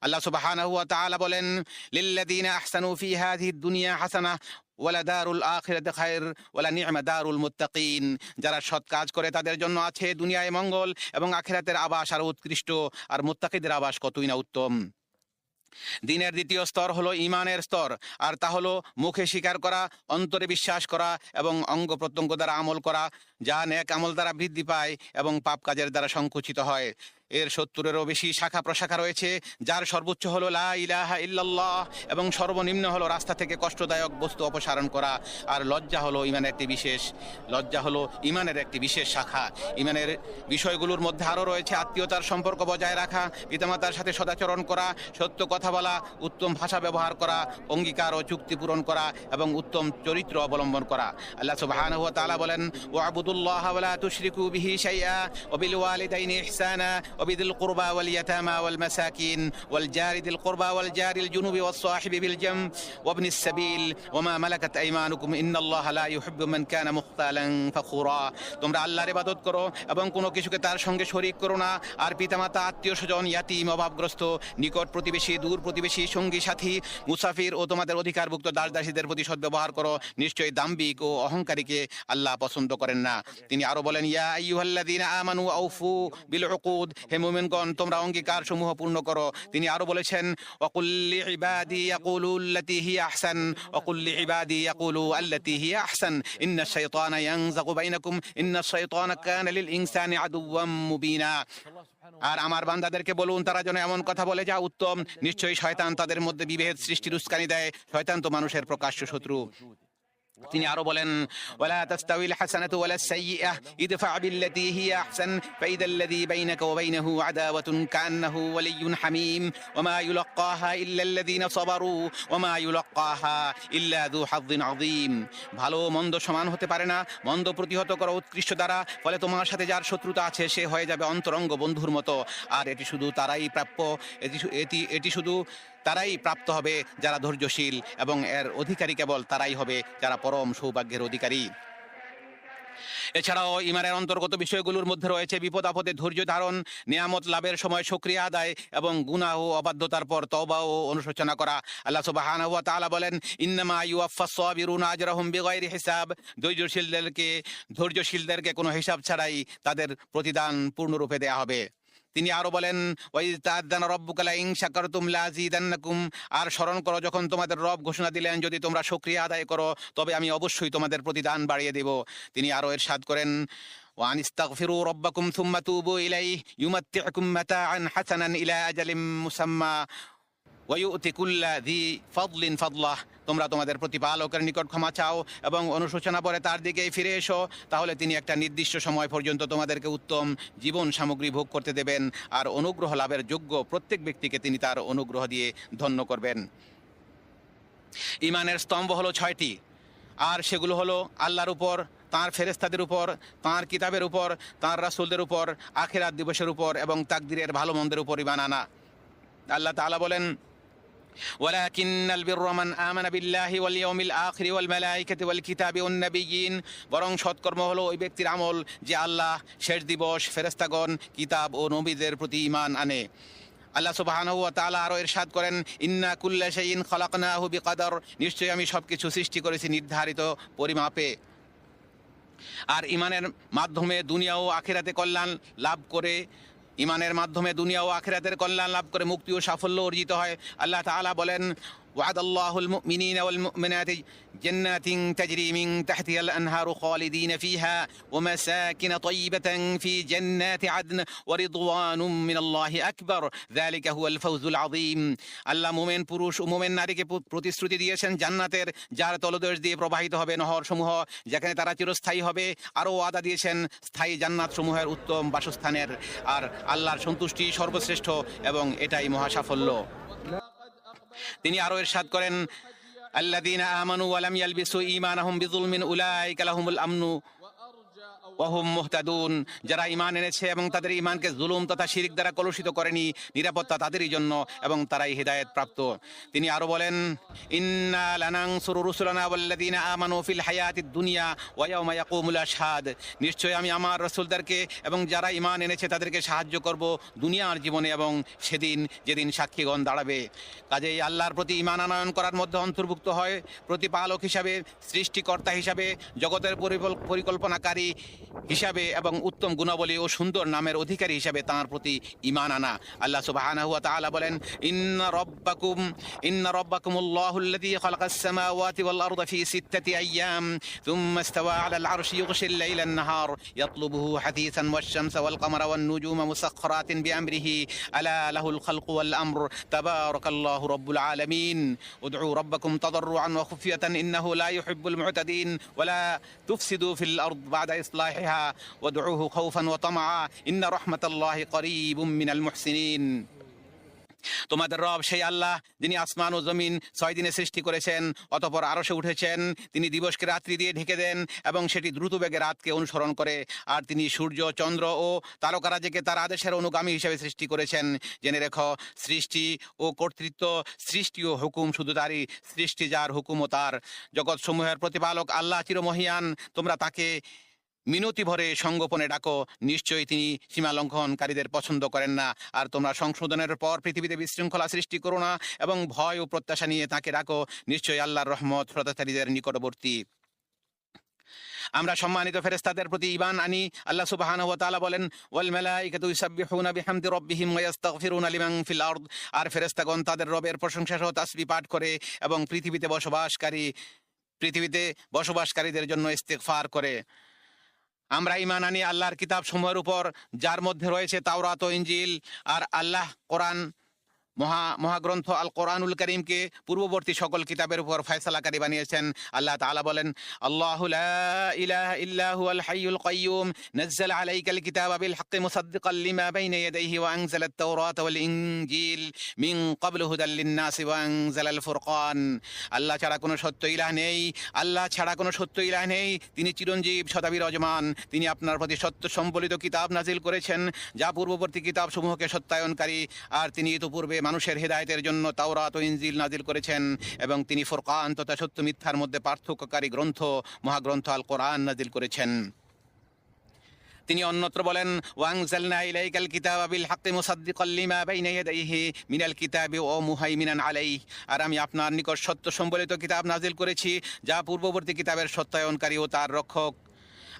আল্লাহ সুবহানাহু ওয়া তাআলা বলেন, লিল্লাযীনা আহসানু ফি হাযিহিদ দুনিয়া হাসানাহ ওয়ালা দারুল আখিরাতি খায়র ওয়ালা নি'মা দারুল মুত্তাকিন। যারা সৎ কাজ করে, তাদের জন্য আছে দুনিয়ায় মঙ্গল এবং আখিরাতের আবাস আর উৎকৃষ্ট, আর মুত্তাকিদের আবাস কতই না উত্তম। দিনের দ্বিতীয় স্তর হলো ইমানের স্তর, আর তা হলো মুখে স্বীকার করা, অন্তরে বিশ্বাস করা এবং অঙ্গ প্রত্যঙ্গ দ্বারা আমল করা, যা ন্যাক আমল দ্বারা বৃদ্ধি পায় এবং পাপ কাজের দ্বারা সংকুচিত হয়। এর সত্তরেরও বেশি শাখা প্রশাখা রয়েছে, যার সর্বোচ্চ হলো লা ইলাহা ইল্লাল্লাহ এবং সর্বনিম্ন হলো রাস্তা থেকে কষ্টদায়ক বস্তু অপসারণ করা, আর লজ্জা হলো ইমানের একটি বিশেষ, লজ্জা হলো ইমানের একটি বিশেষ শাখা। ইমানের বিষয়গুলোর মধ্যে আরও রয়েছে আত্মীয়তার সম্পর্ক বজায় রাখা, পিতামাতার সাথে সদাচরণ করা, সত্য কথা বলা, উত্তম ভাষা ব্যবহার করা, অঙ্গীকার ও চুক্তি পূরণ করা এবং উত্তম চরিত্র অবলম্বন করা। আল্লাহ সুবহানাহু ওয়া তাআলা বলেন ওয়াবুদুল্লাহ ওয়া লা তুশরিকু বিহি শাইআ, ওয়া বিল ওয়ালিদাইনি ইহসানা وبذي القربى واليتامى والمساكين والجار ذي القربى والجار الجنوب والصاحب بالجنب وابن السبيل وما ملكت ايمانكم ان الله لا يحب من كان مختالا فخورا তোমরা আল্লাহর ইবাদত করো এবং কোনো কিছুকে তার সঙ্গে শরীক করো না আর পিতামাতা আত্মীয় স্বজন ইয়াতিম অভাবগ্রস্ত নিকট প্রতিবেশী দূর প্রতিবেশী সঙ্গী সাথী মুসাফির ও তোমাদের অধিকারভুক্ত দাস দাসীদের প্রতি সদ্ব্যবহার করো নিশ্চয়ই দাম্বিক ও অহংকারীকে আল্লাহ পছন্দ করেন না তিনি আরো বলেন ইয়া আইয়ুহাল্লাযীনা আমানু আউফু বিল উকুদ হে মুমিনগণ, তোমরা অঙ্গীকার সমূহ পূর্ণ করো। তিনি আরও বলেছেন ওয়াকুল্লি ইবাদি ইয়াকুলু আল্লাতী হিয়া আহসান ওয়াকুল্লি ইবাদি ইয়াকুলু আল্লাতী হিয়া আহসান ইন্নাশ শাইতানা ইয়ানযাগু বাইনাকুম ইন্নাশ শাইতানা কানা লিল ইনসানি আদুওয়াম মুবিনা। আর আমার বান্দাদেরকে বলুন, তারা যেন এমন কথা বলে, যা উত্তম। নিশ্চয়ই শয়তান তাদের মধ্যে বিভেদ সৃষ্টির উস্কানি দেয়। শয়তান তো মানুষের প্রকাশ্য শত্রু। তিনি আরও বলেন, ওয়ালা তাস্তাউিল হাসানাতু ওয়ালা সাইয়্যিআহ, ইদফা বিল্লাতী হিয়া আহসান ফাইদা আল্লাযী বাইনাকা ওয়া বাইনাহু আদাওয়াতুন কান্নাহু হামীম ওয়ামা ইউলাক্কাহা ইল্লা আল্লাযীনা সাবারু ওয়ামা ইউলাক্কাহা ইল্লা যু আযীম। ভালো মন্দ সমান হতে পারে না, মন্দ প্রতিহত করা উৎকৃষ্ট দ্বারা, ফলে তোমার সাথে যার শত্রুতা আছে, সে হয়ে যাবে অন্তরঙ্গ বন্ধুর মতো। আর এটি শুধু তারাই প্রাপ্য, এটি এটি এটি শুধু তারাই প্রাপ্ত হবে যারা ধৈর্যশীল এবং এর অধিকারী কেবল তারাই হবে যারা পরম সৌভাগ্যের অধিকারী। এছাড়াও ইমানের অন্তর্গত বিষয়গুলোর মধ্যে রয়েছে বিপদ আপদে ধৈর্য ধারণ, নিয়ামত লাভের সময় সক্রিয় আদায় এবং গুনাহ ও অবাধ্যতার পর তওবা ও অনুশোচনা করা। আল্লাহ সুবহানাহু ওয়া তাআলা বলেন, ইন্নামা ইউওয়াফাস সাবিরুনা আজরাহুম বিগাইরি হিসাব। ধৈর্যশীলদেরকে ধৈর্যশীলদেরকে কোনো হিসাব ছাড়াই তাদের প্রতিদান পূর্ণরূপে দেয়া হবে। তিনি আরো বলেন ওয়াইজ তাআদ্দানা রাব্বুকা লা ইন শাকারতুম লাযিদান্নাকুম আর স্মরণ করো যখন তোমাদের রব ঘোষণা দিলেন যদি তোমরা শুকরিয়া আদায় করো তবে আমি অবশ্যই তোমাদের প্রতিদান বাড়িয়ে দেব তিনি আরো এরশাদ করেন وأن استغفروا ربكم ثم توبوا إليه يمتعكم متاعا حسنا إلى أجل مسمى ওয়ুতি কুল্লা দি ফদলিন ফদলাহ। তোমরা তোমাদের প্রতিপালকের নিকট ক্ষমা চাও এবং অনুশোচনা পরে তার দিকেই ফিরে এসো। তাহলে তিনি একটা নির্দিষ্ট সময় পর্যন্ত তোমাদেরকে উত্তম জীবন সামগ্রী ভোগ করতে দেবেন আর অনুগ্রহ লাভের যোগ্য প্রত্যেক ব্যক্তিকে তিনি তার অনুগ্রহ দিয়ে ধন্য করবেন। ইমানের স্তম্ভ হলো ছয়টি। আর সেগুলো হলো আল্লাহর উপর, তাঁর ফেরেস্তাদের উপর, তাঁর কিতাবের উপর, তাঁর রাসূলদের উপর, আখেরাত দিবসের উপর এবং তাকদিরের ভালো মন্দের উপর ইমান আনা আল্লাহ তাআলা বলেন ولكن البر من آمن بالله واليوم الآخر والملائكة والكتاب والنبيين বরং সৎকর্ম হলো ওই ব্যক্তির আমল যে আল্লাহ শেষ দিবস ফেরেস্তাগণ কিতাব ও নবীদের প্রতি ঈমান আনে আল্লাহ সুবহানাহু ওয়া তাআলা আরো ইরশাদ করেন ইন্না কুল্লা শাইইন খালাকনাহু বিকদর নিশ্চয়ই আমি সবকিছু সৃষ্টি করেছি নির্ধারিত পরিমাপে আর ইমানের মাধ্যমে দুনিয়া ও আখিরাতে কল্যাণ লাভ করে ইমানের মাধ্যমে দুনিয়া ও আখেরাতের কল্যাণ লাভ করে মুক্তি ও সাফল্য অর্জিত হয়। আল্লাহ তালা বলেন وعد الله المؤمنين والمؤمنات جنات تجري من تحتها الأنهار خالدين فيها ومساكن طيبة في جنات عدن ورضوان من الله أكبر ذلك هو الفوز العظيم আল্লাহ মোমেন পুরুষ ও মোমেন নারীকে প্র- প্রতিশ্রুতি দিয়েছেন জান্নাতের যার তলদেশ দিয়ে প্রবাহিত হবে নহর সমূহ যেখানে তারা চিরস্থায়ী হবে আরও ওয়াদা দিয়েছেন স্থায়ী জান্নাত সমূহের উত্তম বাসস্থানের আর আল্লাহর সন্তুষ্টি সর্বশ্রেষ্ঠ এবং এটাই মহাসাফল্য তিনি আরও এরশাদ করেন আল্লাদিন আমানু ওয়া লাম ইমান আহম বিযুলমিন উলাইকা লাহুমুল আমনু যারা ইমান এনেছে এবং তাদের ইমানকে জুলুম তথা শিরিক দ্বারা কলুষিত করেনি, নিরাপত্তা তাদেরই জন্য এবং তারাই হিদায়াত প্রাপ্ত। তিনি আরও বলেন ফিল হায়াতিদ দুনিয়া ওয়া ইয়াওমা ইয়াকুমুল আশহাদ। নিশ্চয় আমি আমার রাসূলদেরকে এবং যারা ইমান এনেছে তাদেরকে সাহায্য করব দুনিয়ার জীবনে এবং সেদিন যেদিন সাক্ষীগণ দাঁড়াবে। কাজেই আল্লাহর প্রতি ঈমান আনয়ন করার মধ্যে অন্তর্ভুক্ত হয়। প্রতিপালক হিসাবে, সৃষ্টিকর্তা হিসাবে, জগতের পরিকল্পনাকারী হিসাবে এবং উত্তম গুণাবলী ও সুন্দর নামের অধিকারী হিসাবে তাঁর প্রতি ঈমান আনা আল্লাহ সুবহানাহু ওয়া তাআলা বলেন ইন্না রাব্বাকুম ইন্না রাব্বাকুমুল্লাহু আল্লাযী খালাকাস সামাওয়াতি ওয়াল আরদা ফি সিত্তাতি আইয়াম থুম্মা ইস্তাওয়া আলাল আরশি ইউগশিল লাইলা আন-নাহার ইয়াতলুবুহু হাদীসান ওয়াশ শামস ওয়াল কামারা ওয়ান-নুজুমা মুসাখখারাতিন বিআমরিহি আলা লাহুল খালকু ওয়াল আমর তাবারাকাল্লাহু রাব্বুল আলামিন উদউ রাব্বাকুম তাদাররুআন ওয়া খুফিয়াতান ইন্নাহু লা ইউহিব্বুল মু'তাদিন ওয়া লা তুফসিদু ফিল আরদ বা'দা ইসলাহ إصلاحها وادعوه خوفا وطمعا إن رحمة الله قريب من المحسنين তোমাদের রব সেই আল্লাহ যিনি আসমান ও জমিন ছয় দিনে সৃষ্টি করেছেন অতপর আরশে উঠেছেন তিনি দিবসকে রাত্রি দিয়ে ঢেকে দেন এবং সেটি দ্রুত বেগে রাতকে অনুসরণ করে আর তিনি সূর্য চন্দ্র ও তারকারাজকে তার আদেশের অনুগামী হিসেবে সৃষ্টি করেছেন জেনে রেখো সৃষ্টি ও কর্তৃত্ব সৃষ্টি ও হুকুম শুধু তারই সৃষ্টি যার হুকুম ও তার জগৎসমূহের প্রতিপালক আল্লাহ চিরমহিয়ান তোমরা তাকে মিনতি ভরে সঙ্গোপনে ডাকো। নিশ্চয়ই তিনি সীমা লঙ্ঘনকারীদের পছন্দ করেন না। আর তোমরা সংশোধনের পর পৃথিবীতে বিশৃঙ্খলা সৃষ্টি করো না এবং ভয় ও প্রত্যাশা নিয়ে তাকে ডাকো। নিশ্চয়ই আল্লাহর রহমত শ্রোতাচারীদের নিকটবর্তী। আমরা সম্মানিত ফেরেস্তাদের প্রতি ঈমান আনি। আল্লাহ সুবহানাহু ওয়া তাআলা বলেন, ওয়াল মালাইকাতু ইউসাব্বিহুনা বিহামদি রাব্বিহিম ওয়া ইস্তাগফিরুনা লিমান ফিল আরদ। আর ফেরেশতাগণ তাদের রবের প্রশংসা সহ তাসবিহ পাঠ করে এবং পৃথিবীতে বসবাসকারী, পৃথিবীতে বসবাসকারীদের জন্য ইস্তেগফার করে। আমরা ইমান আনি আল্লাহর কিতাব সমূহের উপর, যার মধ্যে রয়েছে তাওরাত ইঞ্জিল আর আল্লাহ কোরআন মহা, মহাগ্রন্থ আল কোরআনুল করিমকে পূর্ববর্তী সকল কিতাবের উপর ফয়সালাকারী বানিয়েছেন। আল্লাহ তাআলা বলেন, আল্লাহু লা ইলাহা ইল্লা হুয়াল হাইয়ুল কাইয়্যুম নাযালা আলাইকাল কিতাবা ফুরকান। আল্লাহ ছাড়া কোনো সত্য ইলাহ নেই। আল্লাহ ছাড়া কোনো সত্য ইলাহ নেই। তিনি চিরঞ্জীব সদা বিরাজমান তিনি আপনার প্রতি সত্য সম্বলিত কিতাব নাজিল করেছেন, যা পূর্ববর্তী কিতাব সমূহকে সত্যায়নকারী। আর তিনি ইতোপূর্বে মানুষের হেদায়েতের জন্য তাওরাত ও ইনজিল নাজিল করেছেন এবং তিনি ফুরকান তথা সত্য মিথ্যার মধ্যে পার্থক্যকারী গ্রন্থ, মহাগ্রন্থ আল কোরআন নাজিল করেছেন। তিনি অন্যত্র বলেন, ওয়াংজালনা ইলাইকাল কিতাবা বিল হাক্কি মুসাদ্দিকাল লিমা বাইনা ইয়াদাইহি মিনাল কিতাবি ওয়া মুহাইমিনান আলাইহি। আর আমি আপনার নিকট সত্য সম্বলিত কিতাব নাজিল করেছি, যা পূর্ববর্তী কিতাবের সত্যায়নকারী ও তার রক্ষক।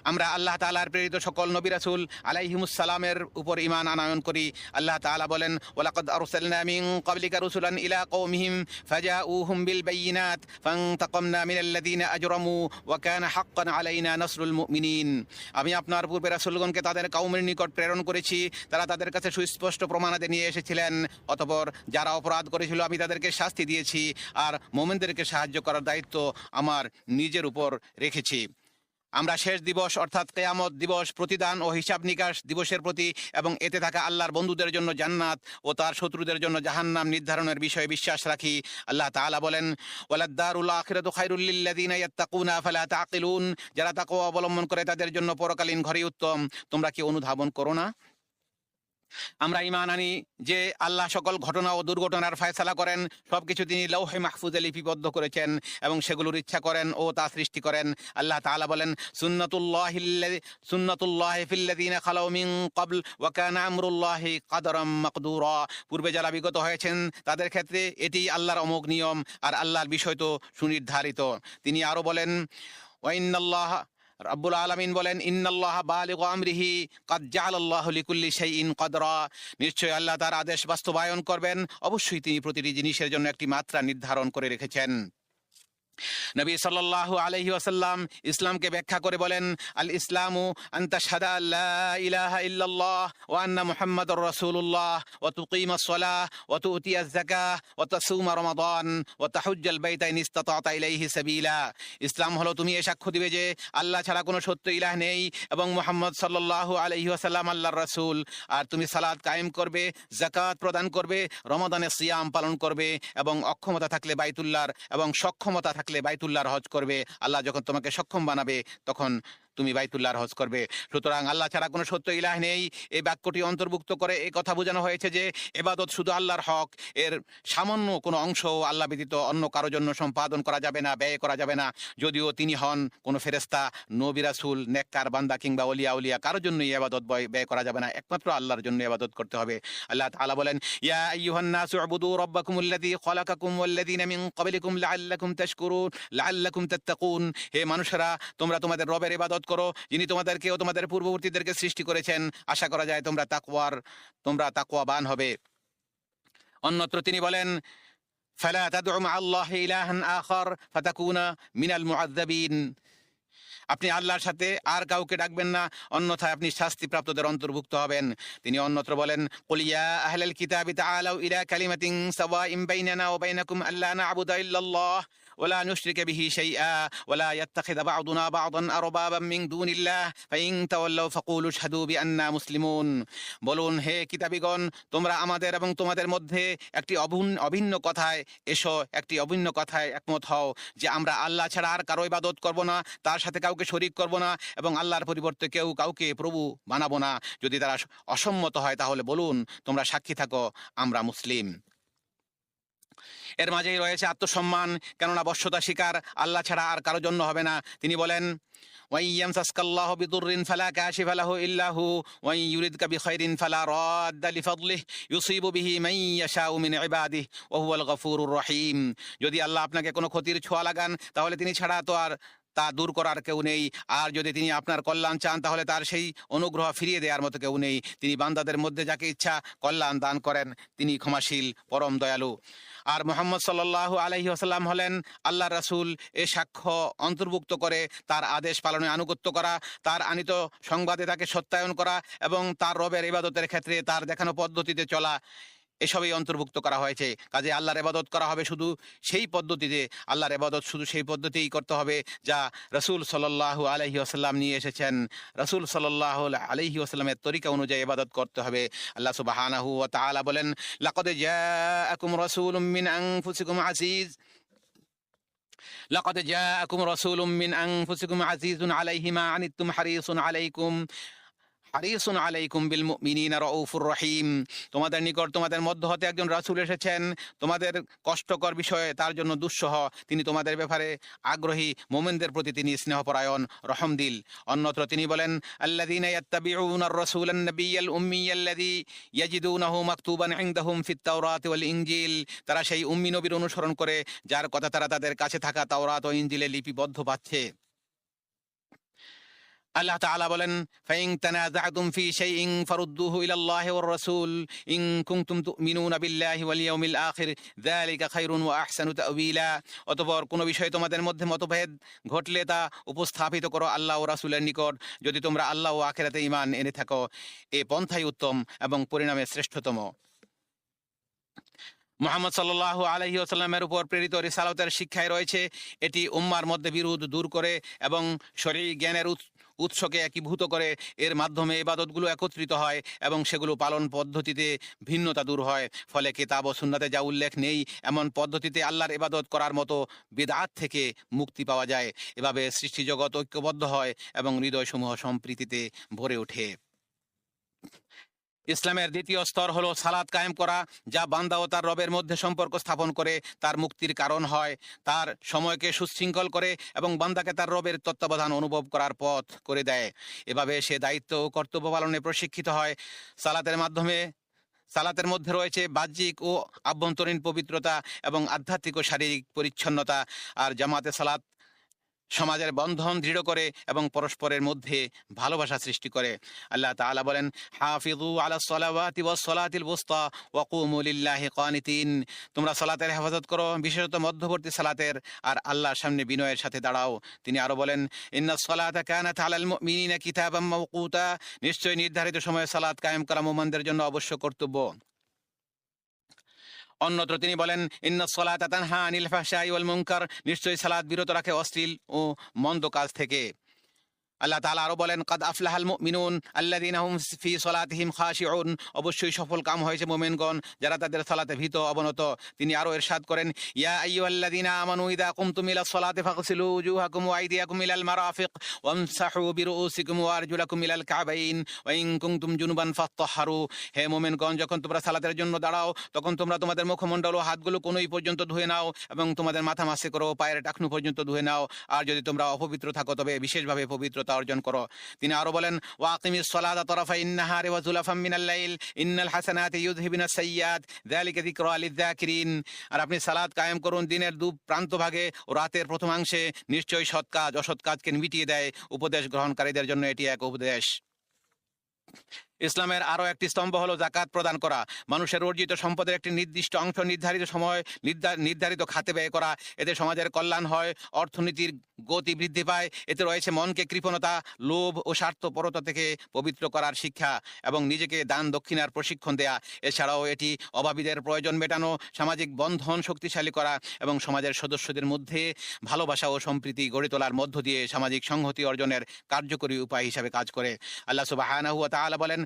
আমরা আল্লাহ তাআলার প্রেরিত সকল নবী রাসুল আলাইহিমুস সালামের উপর ইমান আনয়ন করি। আল্লাহ তাআলা বলেন, ওয়ালাকাদ আরসালনা মিন ক্বাবলিকা রুসুলান ইলা কওমিহিম ফাজাউহুম বিল বাইয়িনাত ফান্তাকামনা মিনাল্লাযীনা আজরামু ওয়া কানা হাক্কান আলাইনা নাসরুল মুমিনিন। আমি আপনার পূর্বে রাসূলগণকে তাদের কওমের নিকট প্রেরণ করেছি। তারা তাদের কাছে সুস্পষ্ট প্রমাণাদি নিয়ে এসেছিলেন। অতপর যারা অপরাধ করেছিল, আমি তাদেরকে শাস্তি দিয়েছি। আর মোমেনদেরকে সাহায্য করার দায়িত্ব আমার নিজের উপর রেখেছি। আমরা শেষ দিবস অর্থাৎ কেয়ামত দিবস প্রতিদান ও হিসাব নিকাশ দিবসের প্রতি এবং এতে থাকা আল্লাহর বন্ধুদের জন্য জান্নাত ও তার শত্রুদের জন্য জাহান্নাম নির্ধারণের বিষয়ে বিশ্বাস রাখি। আল্লাহ তাআলা বলেন যারা তাকওয়া অবলম্বন করে তাদের জন্য পরকালীন ঘরই উত্তম। তোমরা কি অনুধাবন করো না? আমরা ইমান আনি যে আল্লাহ সকল ঘটনা ও দুর্ঘটনার ফয়সালা করেন, সবকিছু তিনি লৌহে মাহফুজে লিপিবদ্ধ করেছেন এবং সেগুলোর ইচ্ছা করেন ও তা সৃষ্টি করেন। আল্লাহ তাআলা বলেন, সুন্নাতুল্লাহ সুন্নাতুল্লাহ ফিল্লাযিনা খালাউ মিন ক্বাবল ওয়া কানা আমরুল্লাহি কাদরাম পূর্বে যারা বিগত হয়েছেন, তাদের ক্ষেত্রে এটি আল্লাহর অমোঘ নিয়ম আর আল্লাহর বিষয় তো সুনির্ধারিত। তিনি আরও বলেন ওয়াইনাল্লাহ রাব্বুল আলমিন বলেন, ইন্নাল্লাহ বালিগ আমরিহি, কাদ জাআলাল্লাহু লিকুল্লি শাইইন কদরা। নিশ্চয়ই আল্লাহ তার আদেশ বাস্তবায়ন করবেন। অবশ্যই তিনি প্রতিটি জিনিসের জন্য একটি মাত্রা নির্ধারণ করে রেখেছেন। নবী সাল্লাল্লাহু আলাইহি ওয়াসাল্লাম ইসলামকে ব্যাখ্যা করে বলেন, আল ইসলামু আনতা শাহাদা আল্লা ইলাহা ইল্লাল্লাহ ওয়া আন্না মুহাম্মাদুর রাসূলুল্লাহ ওয়া তুকিমাস সালাহ ওয়া তুতিয়াজ যাকাহ ওয়া তাসুমা রমাদান ওয়া তাহুজ্জাল বাইতা ইন ইসতাতা'তা ইলাইহি সাবিলা। ইসলাম হলো তুমি এ সাক্ষ্য দিবে যে আল্লাহ ছাড়া কোনো সত্য ইলাহ নেই এবং মোহাম্মদ সাল্লাল্লাহু আলাইহি ওয়াসাল্লাম আল্লাহর রসুল। আর তুমি সালাত কায়েম করবে জাকাত প্রদান করবে রমাদানে সিয়াম পালন করবে এবং অক্ষমতা থাকলে বাইতুল্লাহর এবং সক্ষমতা থাকলে বাইতুল্লাহর হজ করবে আল্লাহ যখন তোমাকে সক্ষম বানাবে তখন তুমি বাইতুল্লাহর হজ করবে। সুতরাং আল্লাহ ছাড়া কোনো সত্য ইলাহ নেই। এই বাক্যটি অন্তর্ভুক্ত করে এই কথা বোঝানো হয়েছে যে, এবাদত শুধু আল্লাহর হক, এর সামান্য কোনো অংশ আল্লাহ ব্যতীত অন্য কারও জন্য সম্পাদন করা যাবে না, ব্যয় করা যাবে না। যদিও তিনি হন কোনো ফেরেস্তা নবী রাসূল, নেককার বান্দা কিংবা অলিয়া উলিয়া কারোর জন্যই এবাদত ব্যয় করা যাবে না। একমাত্র আল্লাহর জন্য এবাদত করতে হবে। আল্লাহ তাআলা বলেন, ইয়া আইয়ুহান নাসু উবুদু রাব্বাকুমুল্লাযী খালাকাকুম মিন ক্বাবলিকুম লাআল্লাকুম তাশকুরুন, লাআল্লাকুম তাত্তাকুন। হে মানুষেরা, তোমরা তোমাদের রবের ইবাদত করো, যিনি তোমাদেরকে ও তোমাদের পূর্ববর্তীদেরকে সৃষ্টি করেছেন। আশা করা যায় তোমরা তাকওয়ার, তোমরা তাকওয়াবান হবে। অন্যত্র তিনি বলেন আল্লাহ ইলাহান আখার, ফাতাকুনা মিনাল আপনি আল্লাহর সাথে আর কাউকে ডাকবেন না, অন্যথায় আপনি শাস্তিপ্রাপ্তদের অন্তর্ভুক্ত হবেন। তিনি অন্যত্র বলেন কুলিয়া আহলাল কিতাবি তাআলাউ ইলা কালিমাতিন সাওয়াইন বাইনানা ওয়া বাইনাকুম আল্লা না'বুদা ইল্লাল্লাহ। ولا نشرك به شيئا ولا يتخذ بعضنا بعضا أربابا من دون الله فإن تولوا فقولوا اشهدوا بأننا مسلمون বলুন হে কিতাবিগণ তোমরা আমাদের এবং তোমাদের মধ্যে একটি অভিন্ন অভিন্ন কথায় এসো একটি অভিন্ন কথায় একমত হও যে আমরা আল্লাহ ছাড়া আর কারো ইবাদত করব না তার সাথে কাউকে শরিক করব না এবং আল্লাহর পরিবর্তে কেউ কাউকে প্রভু বানাবো না যদি তারা অসম্মত হয় তাহলে বলুন তোমরা সাক্ষী থাকো আমরা মুসলিম এর মাঝেই রয়েছে আত্মসম্মান, কেননা বর্ষতা শিকার, আল্লাহ ছাড়া আর কারও জন্য হবে না। তিনি বলেন সাসকাল্লাহ ইল্লাহু রহিম। যদি আল্লাহ আপনাকে কোনো ক্ষতির ছোঁয়া লাগান, তাহলে তিনি ছাড়া তো আর তা দূর করার কেউ নেই। আর যদি তিনি আপনার কল্যাণ চান, তাহলে তার সেই অনুগ্রহ ফিরিয়ে দেওয়ার মতো কেউ নেই। তিনি বান্দাদের মধ্যে যাকে ইচ্ছা কল্যাণ দান করেন, তিনি ক্ষমাশীল, পরম দয়ালু। আর মোহাম্মদ সাল্লাহ আলহি আসাল্লাম হলেন আল্লাহ রাসূল। এ সাক্ষ্য অন্তর্ভুক্ত করে তার আদেশ পালনে আনুগত্য করা, তার আনিত সংবাদে তাকে সত্যায়ন করা এবং তার রবের ইবাদতের ক্ষেত্রে তার দেখানো পদ্ধতিতে চলা। এসবই অন্তর্ভুক্ত করা হয়েছে কাজে আল্লাহর এবাদত করা হবে শুধু সেই পদ্ধতিতে আল্লাহর এবাদত শুধু সেই পদ্ধতিই করতে হবে যা রসুল সাল্লাহ আলহি আসাল্লাম নিয়ে এসেছেন রসুল সাল্লাহ আলহি আসাল্লামের তরিকা অনুযায়ী এবাদত করতে হবে আল্লাহ সুবাহানাহু ও তাআলা বলেন লাকদ জাআকুম রাসূলুম মিন আনফুসিকুম আজিজ لقد جاءكم رسول من أنفسكم عزيز عليه ما عنتم حريص عليكم হারিসুন আলাইকুম বিল মুমিনিনা রাউফুর রহিম। তোমাদের নিকট তোমাদের মধ্য হতে একজন রাসূল এসেছেন। তোমাদের কষ্টকর বিষয়ে তার জন্য দুঃসহ। তিনি তোমাদের ব্যাপারে আগ্রহী। মোমেনদের প্রতি তিনি স্নেহপরায়ণ, রহমদিল। অন্যত্র তিনি বলেন, আল্লাযীনা ইয়াত্তাবিউনা আর-রাসূলান নাবিয়্যাল উম্মিয়াল্লাযী ইয়াজিদুনাহু মাকতুবান ইনদাহুম ফিত তাওরাত ওয়াল ইনজিল। তারা সেই উম্মি নবীর অনুসরণ করে, যার কথা তারা তাদের কাছে থাকা তাওরাত ও ইনজিলে লিপিবদ্ধ পাচ্ছে। আল্লাহ তাআলা বলেন, ফাইন তানাযাতুম ফি শাইইন ফারুদ্দুহু ইলাল্লাহি ওয়ার রাসূল, ইন কুনতুম তুমিনুনা বিল্লাহি ওয়াল ইয়াউমিল আখির, যালিকা খায়রুন ওয়া আহসানু তাওয়িলা অতঃপর কোনো বিষয়ে তোমাদের মধ্যে মতভেদ ঘটলে তা উপস্থাপিত করো আল্লাহ ও রাসূলের নিকট। যদি তোমরা আল্লাহ ও আখিরাতে ঈমান এনে থাকো, এ পন্থাই উত্তম এবং পরিণামে শ্রেষ্ঠতম। মোহাম্মদ সাল্লাহ আলহি আসাল্লামের উপর প্রেরিত রিসালতের শিক্ষায় রয়েছে, এটি উম্মার মধ্যে বিরোধ দূর করে এবং শরীর জ্ঞানের উৎসকে একীভূত করে। এর মাধ্যমে এবাদতগুলো একত্রিত হয় এবং সেগুলো পালন পদ্ধতিতে ভিন্নতা দূর হয়। ফলে কেতাব ও সুন্নাতে যা উল্লেখ নেই, এমন পদ্ধতিতে আল্লাহর এবাদত করার মতো বেদাত থেকে মুক্তি পাওয়া যায়। এভাবে সৃষ্টিজগৎ ঐক্যবদ্ধ হয় এবং হৃদয়সমূহ সম্প্রীতিতে ভরে ওঠে। ইসলামের দ্বিতীয় স্তর হলো সালাদ কায়েম করা, যা বান্দা ও তার রবের মধ্যে সম্পর্ক স্থাপন করে, তার মুক্তির কারণ হয়, তার সময়কে সুশৃঙ্খল করে এবং বান্দাকে তার রবের তত্ত্বাবধান অনুভব করার পথ করে দেয়। এভাবে সে দায়িত্ব ও কর্তব্য পালনে প্রশিক্ষিত হয়। সালাতের মাধ্যমে, সালাতের মধ্যে রয়েছে বাহ্যিক ও আভ্যন্তরীণ পবিত্রতা এবং আধ্যাত্মিক ও শারীরিক পরিচ্ছন্নতা। আর জামাতে সালাত সমাজের বন্ধন দৃঢ় করে এবং পরস্পরের মধ্যে ভালোবাসা সৃষ্টি করে। আল্লাহ তাআলা বলেন হাফিজু আলা সলাওয়াতি ওয়াস সলাতিল বুস্তা ওয়া কুমু লিল্লাহি কানিতিন তোমরা সালাতের হেফাজত করো, বিশেষত মধ্যবর্তী সালাতের, আর আল্লাহর সামনে বিনয়ের সাথে দাঁড়াও। তিনি আরও বলেন, ইন্না সলাতা কানাত আলাল মুমিনিনা কিতাবাম মাওকুতা। নিশ্চয়ই নির্ধারিত সময়ে সালাত কায়েম করা মোমানদের জন্য অবশ্য কর্তব্য। অন্যত্র তিনি বলেন, ইন্না সলাতা আনিল ফাহশাই ওয়াল নিশ্চয়ই সালাদ বিরত রাখে অশ্লীল ও মন্দ কাজ থেকে। আল্লাহ তাআলা আরও বলেন, কাদ আফলাহাল মিনুন আল্লাযীনা হুম ফি সলাতিহিম খাশিউন। অবশ্যই সফল কাম হয়েছে মুমিনগণ, যারা তাদের সালাতে ভীত, অবনত। তিনি আরও ইরশাদ করেন, ইয়া আইয়ুহাল্লাযীনা আমানু ইযা কুমতুম ইলা সলাতি ফাগসিলু ওয়ুজুহাকুম ওয়া আইদিয়াকুম ইলাল মারাফিক ওয়ামসাহু বিরুউসিকুম ওয়া আরজুলাকুম ইলাল কাবাইন ওয়া ইন কুনতুম জুনুবান ফাত্তাহহারু হে মুমিনগণ, যখন তোমরা সালাতের জন্য দাঁড়াও, তখন তোমরা তোমাদের মুখমণ্ডল ও হাতগুলো কোনোই পর্যন্ত ধুয়ে নাও এবং তোমাদের মাথা মাসে করো পায়ের টাকনু পর্যন্ত ধুয়ে নাও। আর যদি তোমরা অপবিত্র থাকো, তবে বিশেষভাবে পবিত্রতা অর্জন করো। তিনি আরও বলেন, ওয়াকিমি সলাদা তরফা ইন্নাহারে ওয়া জুলাফাম মিনাল লাইল, ইন্নাল হাসানাতি ইউযহিবুনা সাইয়্যাত, যালিকা যিকরা লিয-যাকিরিন আর আপনি সালাত কায়েম করুন দিনের দু প্রান্ত ভাগে ও রাতের প্রথমাংশে নিশ্চয়ই সৎ কাজ, অসৎ কাজকে মিটিয়ে দেয় উপদেশ গ্রহণকারীদের জন্য এটি এক উপদেশ। ইসলামের আরও একটি স্তম্ভ হলো জাকাত প্রদান করা। মানুষের অর্জিত সম্পদের একটি নির্দিষ্ট অংশ নির্ধারিত সময় নির্ধা- নির্ধারিত খাতে ব্যয় করা। এতে সমাজের কল্যাণ হয়, অর্থনীতির গতি বৃদ্ধি পায়। এতে রয়েছে মনকে কৃপণতা, লোভ ও স্বার্থপরতা থেকে পবিত্র করার শিক্ষা এবং নিজেকে দান দক্ষিণার প্রশিক্ষণ দেয়া। এছাড়াও এটি অভাবীদের প্রয়োজন মেটানো, সামাজিক বন্ধন শক্তিশালী করা এবং সমাজের সদস্যদের মধ্যে ভালোবাসা ও সম্প্রীতি গড়ে তোলার মধ্য দিয়ে সামাজিক সংহতি অর্জনের কার্যকরী উপায় হিসাবে কাজ করে। আল্লাহ তাআলা বলেন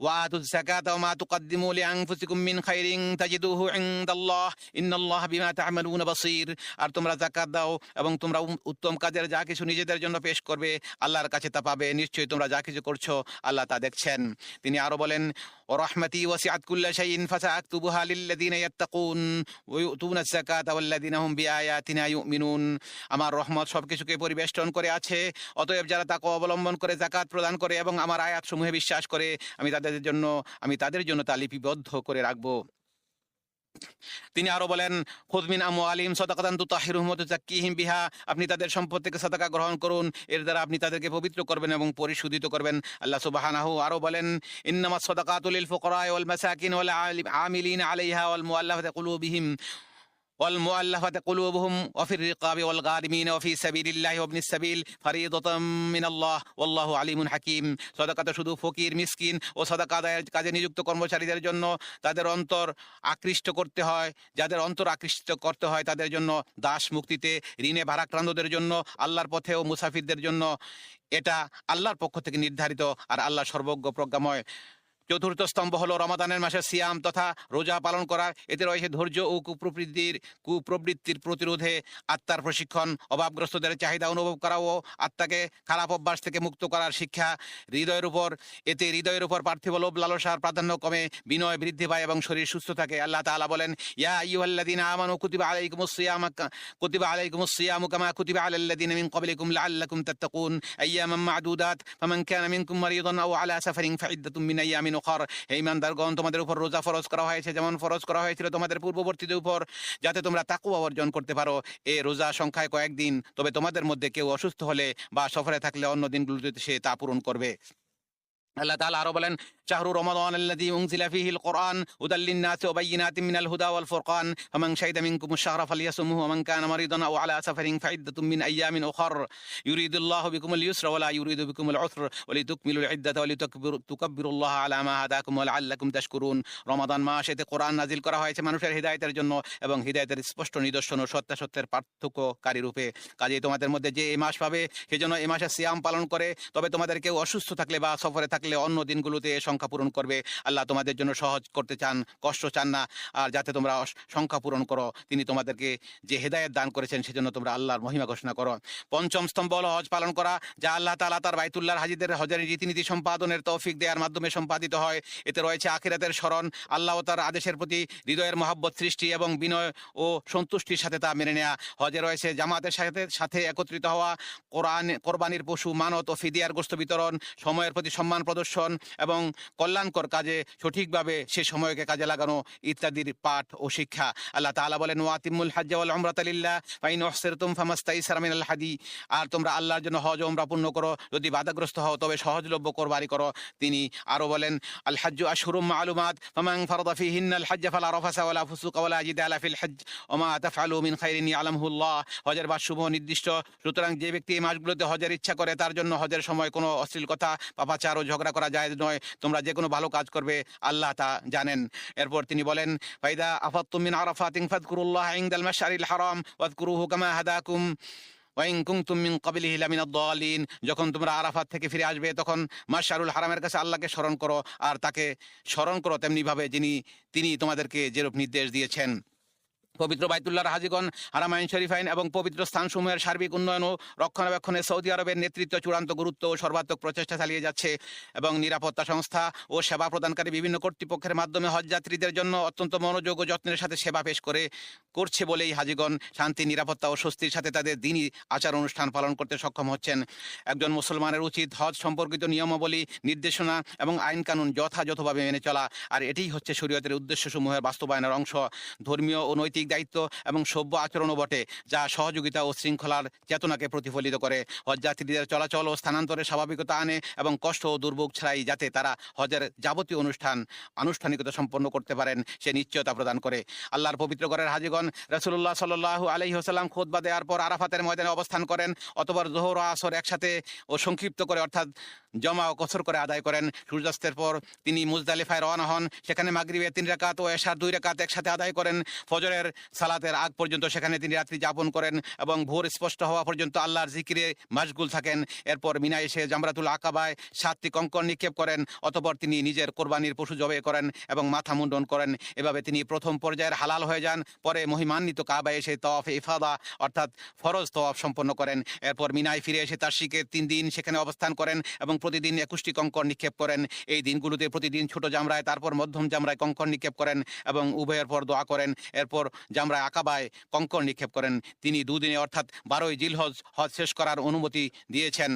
وآتوا الزكاة وما تقدموا لأنفسكم من خير تجدوه عند الله إن الله بما تعملون بصير আর তোমরা যাকাত দাও এবং তোমরা উম- উত্তম কাজের যা কিছু নিজেদের জন্য পেশ করবে আল্লাহর কাছে তা পাবে নিশ্চয়ই তোমরা যা কিছু করছো আল্লাহ তা দেখছেন তিনি আরো বলেন ورحمتي وسعت كل شيء فسأكتبها للذين يتقون ويؤتون الزكاة والذين هم بآياتنا يؤمنون আমার রহমত সবকিছুকে পরিবেষ্টন করে আছে অতএব যারা তাকে অবলম্বন করে জাকাত প্রদান করে এবং আমার আয়াত সমূহে বিশ্বাস করে আমি তাদের জন্য আমি তাদের জন্য তা লিপিবদ্ধ করে রাখব। তিনি আরও বলেন খুদমিন আমু আলিম সদাকাতান তুতাহিরুহুম ওয়া তুজাক্কিহিম বিহা। আপনি তাদের সম্পদ থেকে সাদাকা গ্রহণ করুন। এর দ্বারা আপনি তাদেরকে পবিত্র করবেন এবং পরিশোধিত করবেন। আল্লাহ সুবহানাহু আরও বলেন, ইন্নামাস সাদাকাতু লিল ফুকারা ওয়াল মাসাকিন ওয়াল আমিলিন আলাইহা ওয়াল মুআল্লাফাতি কুলুবিহিম। ওয়াল মুআল্লাফাতে কুলুবুহুম ওয়াফির রিকাবি ওয়াল গারিমিন ওয়া ফি সাবিলিল্লাহি ওয়া ইবনিস সাবিল ফরিদাতাম মিনাল্লাহ ওয়াল্লাহু আলিমুন হাকীম সাদাকাতে শুধু ফকির, মিসকিন ও সাদাকা কাজে নিযুক্ত কর্মচারীদের জন্য তাদের অন্তর আকৃষ্ট করতে হয়। যাদের অন্তর আকৃষ্ট করতে হয় তাদের জন্য দাস মুক্তিতে, ঋণে ভারাক্রান্তদের জন্য, আল্লাহর পথে ও মুসাফিরদের জন্য। এটা আল্লাহর পক্ষ থেকে নির্ধারিত আর আল্লাহ সর্বজ্ঞ প্রজ্ঞাময়। চতুর্থ স্তম্ভ হলো রমাদানের মাসে সিয়াম তথা রোজা পালন করা। এতে রয়েছে ধৈর্য ও কুপ্রবৃত্তির কুপ্রবৃত্তির প্রতিরোধে আত্মার প্রশিক্ষণ, অভাবগ্রস্তদের চাহিদা অনুভব করা ও আত্মাকে খারাপ অভ্যাস থেকে মুক্ত করার শিক্ষা। হৃদয়ের উপর, এতে হৃদয়ের উপর পার্থিব লোভ লালসার প্রাধান্য কমে, বিনয় বৃদ্ধি পায় এবং শরীর সুস্থ থাকে। আল্লাহ তাআলা বলেন, ইয়া আইয়ুহাল্লাযীনা আমানু কুতিবা আলাইকুমুস সিয়াম কুতিবা আলাইকুমুস সিয়াম কামা কুতিবা আলাল্লাযীনা মিন ক্বাবলিকুম লাআল্লাকুম তাত্তাকুন। আইয়ামান মা'দুদাত, ফামান কানা মিনকুম মারিদান আও আলা সাফারিন ফাইদ্দাতুম মিন আইয়ামিন উখর হে ইমানদারগণ তোমাদের উপর রোজা ফরজ করা হয়েছে, যেমন ফরজ করা হয়েছিল তোমাদের পূর্ববর্তীদের উপর, যাতে তোমরা তাকু অর্জন করতে পারো। এ রোজা সংখ্যায় কয়েকদিন, তবে তোমাদের মধ্যে কেউ অসুস্থ হলে বা সফরে থাকলে অন্য দিনগুলোতে সে তা পূরণ করবে। আল্লাহ তাআলা আরও বলেন, শাহরু রমাদান আল্লাযী উনজিলা ফীহিল কুরআন হুদাল লিন-নাসি ওয়া বায়িনাতিন মিনাল হুদা ওয়াল ফুরকান, ফামান শাহিদা মিনকুম আশ-শাহরা ফালইয়াসুমহু ওয়া মান কানা মারিদান আও আলা সাফারিন ফাইদ্দাতুম মিন আইয়ামিন উখর, ইউরিদুল্লাহু বিকুমুল ইউসরা ওয়া লা ইউরিদু বিকুমুল উসর ওয়া লিতুকমিলুল ইদ্দাতা ওয়া লিতুকবিরু, তুকাব্বিরুল্লাহা আলা মা হাদাকুম ওয়া লাআল্লাকুম তাশকুরুন। রমাদান মাস এতে কোরআন নাজিল করা হয়েছে মানুষের হিদায়াতের জন্য এবং হিদায়াতের স্পষ্ট নিদর্শন ও সত্যাসত্যের পার্থক্যকারী রূপে। কাজেই তোমাদের মধ্যে যে এই মাস পাবে, সেজন্য এই মাসে সিয়াম পালন করে, তবে তোমাদের কেউ অসুস্থ থাকলে বা সফরে থাকলে অন্য দিনগুলোতে সংখ্যা পূরণ করবে। আল্লাহ তোমাদের জন্য সহজ করতে চান, কষ্ট চান না। আর যাতে তোমরা সংখ্যা পূরণ করো, তিনি তোমাদেরকে যে হেদায়েত দান করেছেন সেজন্য তোমরা আল্লাহর মহিমা ঘোষণা করো। পঞ্চম স্তম্ভ হল হজ পালন করা, যা আল্লাহ তাআলা তার বাইতুল্লাহর হাজিদের হজের রীতিনীতি সম্পাদনের তৌফিক দেওয়ার মাধ্যমে সম্পাদিত হয়। এতে রয়েছে আখিরাতের স্মরণ, আল্লাহ তার আদেশের প্রতি হৃদয়ের মহাব্বত সৃষ্টি এবং বিনয় ও সন্তুষ্টির সাথে তা মেনে নেওয়া হজে রয়েছে জামাতের সাথে সাথে একত্রিত হওয়া, কোরআন, কোরবানির পশু, মানত ও ফিদিয়ার গোস্ত বিতরণ, সময়ের প্রতি সম্মান প্রদর্শন এবং কল্যাণকর কাজে সঠিকভাবে সে সময়কে কাজে লাগানো ইত্যাদির পাঠ ও শিক্ষা। আল্লাহ তাআলা বলেন, ওয়াতিমুল হাজ্জ ওয়াল উমরাতা লিল্লাহ, ফাইন উহসিরতুম ফামাস্তাইসারা আল হাদি। আর তোমরা আল্লাহর জন্য হজ ও উমরা পূর্ণ করো, যদি বাধাগ্রস্ত হও তবে সহজলভ্য কোরবানি করো। তিনি আরও বলেন, আল হাজ্জু আশহুরুম মালুমাত, ফামান ফারাদা ফীহিন্নাল হাজ্জ ফালা রাফাসা ওয়ালা ফুসুকা ওয়ালা জিদালা ফিল হজ্জ ওমা তাফআলু মিন খাইরিন ইয়ালামহুল্লাহ হজের বা শুভ নির্দিষ্ট। সুতরাং যে ব্যক্তি এই মাসগুলোতে হজের ইচ্ছা করে, তার জন্য হজের সময় কোনো অশ্লীল কথা, পাপাচার ও ঝগড়া করা যায় নয়, তোমরা যে কোনো ভালো কাজ করবে, আল্লাহ তা জানেন। এরপর তিনি বলেন, ফাইদা আফাত্তুম মিন আরাফাতিন ফাযকুরুল্লাহ ইনদাল মাশআরিল হারাম ওয়াযকুরুহু কামা হাদাকুম ওয়াইন কুনতুম মিন ক্বাবলিহি লামিনাদ দালিন। যখন তোমরা আরাফাত থেকে ফিরে আসবে, তখন মাশারুল হারামের কাছে আল্লাহকে স্মরণ করো, আর তাকে স্মরণ করো তেমনিভাবে যিনি, তিনি তোমাদেরকে যেরূপ নির্দেশ দিয়েছেন। পবিত্র বাইতুল্লাহর হাজিগণ, হারামাইন শরীফাইন এবং পবিত্র স্থানসমূহের সার্বিক উন্নয়ন ও রক্ষণাবেক্ষণে সৌদি আরবের নেতৃত্ব চূড়ান্ত গুরুত্ব ও সর্বাত্মক প্রচেষ্টা চালিয়ে যাচ্ছে এবং নিরাপত্তা সংস্থা ও সেবা প্রদানকারী বিভিন্ন কর্তৃপক্ষের মাধ্যমে হজযাত্রীদের জন্য অত্যন্ত মনোযোগ ও যত্নের সাথে সেবা পেশ করে, করছে বলেই হাজিগণ শান্তি, নিরাপত্তা ও স্বস্তির সাথে তাদের দিনই আচার অনুষ্ঠান পালন করতে সক্ষম হচ্ছেন। একজন মুসলমানের উচিত হজ সম্পর্কিত নিয়মাবলী, নির্দেশনা এবং আইন কানুন যথাযথভাবে মেনে চলা, আর এটিই হচ্ছে শরীয়তের উদ্দেশ্যসমূহের বাস্তবায়নের অংশ। ধর্মীয় ও নৈতিক দায়িত্ব এবং সভ্য আচরণও বটে, যা সহযোগিতা ও শৃঙ্খলার চেতনাকে প্রতিফলিত করে। হজযাত্রীদের চলাচল ও স্থানান্তরে স্বাভাবিকতা আনে এবং কষ্ট ও দুর্ভোগ ছাড়াই যাতে তারা হজের যাবতীয় অনুষ্ঠান আনুষ্ঠানিকতা সম্পন্ন করতে পারেন, সে নিশ্চয়তা প্রদান করে। আল্লাহর পবিত্র ঘরের হাজিগণ রসুল্লাহ সাল্লাহ আলহি হাসাল্লাম খোদবা দেওয়ার পর আরাফাতের ময়দানে অবস্থান করেন অতবার জোহর আসর একসাথে ও সংক্ষিপ্ত করে অর্থাৎ জমা ও কসর করে আদায় করেন। সূর্যাস্তের পর তিনি মুজদালিফায় রওনা হন, সেখানে মাগরিবে তিন রেখাত ও এশার দুই রেখাত একসাথে আদায় করেন। ফজরের সালাতের আগ পর্যন্ত সেখানে তিনি রাত্রি যাপন করেন এবং ভোর স্পষ্ট হওয়া পর্যন্ত আল্লাহর জিকিরে মাশগুল থাকেন। এরপর মিনা এসে জামরাতুল আকাবায় সাতটি কঙ্কর নিক্ষেপ করেন, অতপর তিনি নিজের কোরবানির পশু জবে করেন এবং মাথা মুন্ডন করেন। এভাবে তিনি প্রথম পর্যায়ের হালাল হয়ে যান, পরে মহিমান্বিত কাবায় এসে তফ ইফাদা অর্থাৎ ফরজ তওয়াফ সম্পন্ন করেন। এরপর মিনায় ফিরে এসে তার শিখে তিন দিন সেখানে অবস্থান করেন এবং প্রতিদিন একুশটি কঙ্কর নিক্ষেপ করেন। এই দিনগুলোতে প্রতিদিন ছোট জামরায়, তারপর মধ্যম জামরায় কঙ্কর নিক্ষেপ করেন এবং উভয়ের পর দোয়া করেন। এরপর জামরায় আকাবায় কঙ্কর নিক্ষেপ করেন। তিনি দুদিনে অর্থাৎ বারোই জিলহজ হজ শেষ করার অনুমতি দিয়েছেন।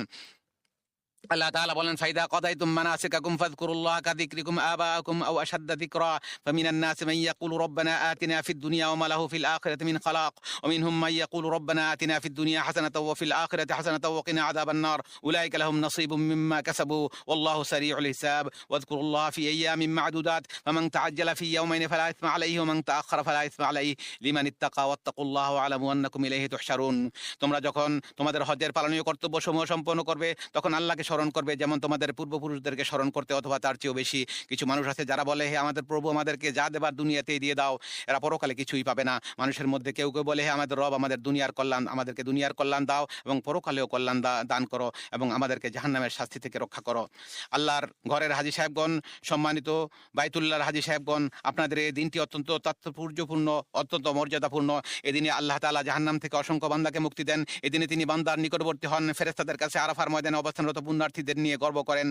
আল্লাহ তাআলা বলেন ফাইদা قضيتم مناسككم فاذكروا الله كذكركم آباءكم أو أشد ذكرا فمن الناس من يقول ربنا آتنا في الدنيا وما له في الآخرة من خلاق ومنهم من يقول ربنا آتنا في الدنيا حسنة وفي الآخرة حسنة وقنا عذاب النار أولئك لهم نصيب مما كسبوا والله سريع الحساب واذكروا الله في أيام معدودات فمن تعجل في يومين فلا إثم عليه ومن تأخر فلا إثم عليه لمن اتقى واتقوا الله واعلموا أنكم إليه تحشرون তোমরা যখন তোমাদের হজের পালনীয় কর্তব্য সমূহ সম্পন্ন করবে তখন আল্লাহকে স্মরণ করবে, যেমন তোমাদের পূর্বপুরুষদেরকে স্মরণ করতে অথবা তার চেয়েও বেশি কিছু মানুষ আছে যারা বলে, হে আমাদের প্রভু, আমাদেরকে যা দেবার দুনিয়াতেই দিয়ে দাও। এরা পরকালে কিছুই পাবে না। মানুষের মধ্যে কেউ কেউ বলে, হে আমাদের রব, আমাদের দুনিয়ার কল্যাণ, আমাদেরকে দুনিয়ার কল্যাণ দাও এবং পরকালেও কল্যাণ দান করো এবং আমাদেরকে জাহান্নামের শাস্তি থেকে রক্ষা করো। আল্লাহর ঘরের হাজি সাহেবগণ, সম্মানিত বাইতুল্লাহর হাজি সাহেবগণ, আপনাদের এই দিনটি অত্যন্ত তাৎপর্যপূর্ণ, অত্যন্ত মর্যাদাপূর্ণ। এদিনে আল্লাহ তালা জাহান্নাম থেকে অসংখ্য বান্দাকে মুক্তি দেন। এদিনে তিনি বান্দার নিকটবর্তী হন ফেরেস্তাদের কাছে আরাফার ময়দানে অবস্থানরত পুণ্যার্থীদের নিয়ে গর্ব করেন।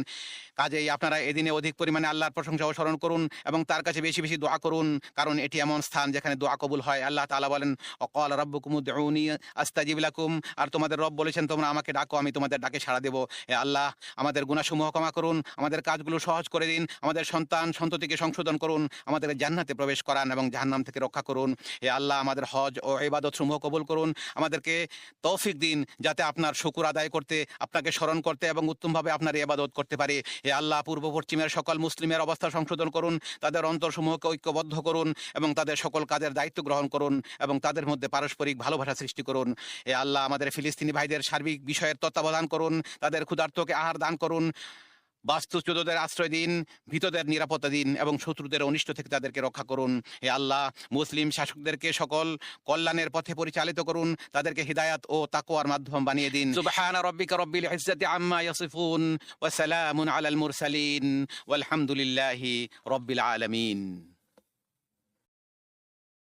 কাজেই আপনারা এদিনে অধিক পরিমাণে আল্লাহর প্রশংসা স্মরণ করুন এবং তার কাছে বেশি বেশি দোয়া করুন, কারণ এটি এমন স্থান যেখানে দোয়া কবুল হয়। আল্লাহ তালা বলেন, অকল রব্বুকুম উদউনি আস্তাজিব লাকুম। আর তোমাদের রব বলেছেন, তোমরা আমাকে ডাকো, আমি তোমাদের ডাকে সাড়া দেবো। হে আল্লাহ, আমাদের গুনাহসমূহ ক্ষমা করুন, আমাদের কাজগুলো সহজ করে দিন, আমাদের সন্তান সন্ততিকে সংশোধন করুন, আমাদের জান্নাতে প্রবেশ করান এবং জাহান্নাম থেকে রক্ষা করুন। এ আল্লাহ, আমাদের হজ ও ইবাদত সমূহ কবুল করুন, আমাদেরকে তৌফিক দিন, যাতে আপনার শুকুর আদায় করতে, আপনাকে স্মরণ করতে এবং উত্তমভাবে আপনার এবাদত করতে পারে। এ আল্লাহ পূর্ব পশ্চিমের সকল মুসলিমের অবস্থা সংশোধন করুন, তাদের অন্তরসমূহকে ঐক্যবদ্ধ করুন এবং তাদের সকল কাজের দায়িত্ব গ্রহণ করুন এবং তাদের মধ্যে পারস্পরিক ভালোবাসা সৃষ্টি করুন। এ আল্লাহ আমাদের ফিলিস্তিনি ভাইদের সার্বিক বিষয়ের তত্ত্বাবধান করুন, তাদের ক্ষুধার্তকে আহার দান করুন। বাস্তুচ্যুতদের আশ্রয় দিন, ভীতদের নিরাপত্তা দিন এবং শত্রুদের অনিষ্ট থেকে তাদেরকে রক্ষা করুন। হে আল্লাহ, মুসলিম শাসকদেরকে সকল কল্যাণের পথে পরিচালিত করুন, তাদেরকে হিদায়াত ও তাকোয়ার মাধ্যম বানিয়ে দিন। সুবহান রব্বিকা রব্বিল ইজ্জাতি আম্মা ইয়াসিফুন ওয়া সালামুন আলাল মুরসালিন। ওয়ালহামদুলিল্লাহি রব্বিল আলামিন।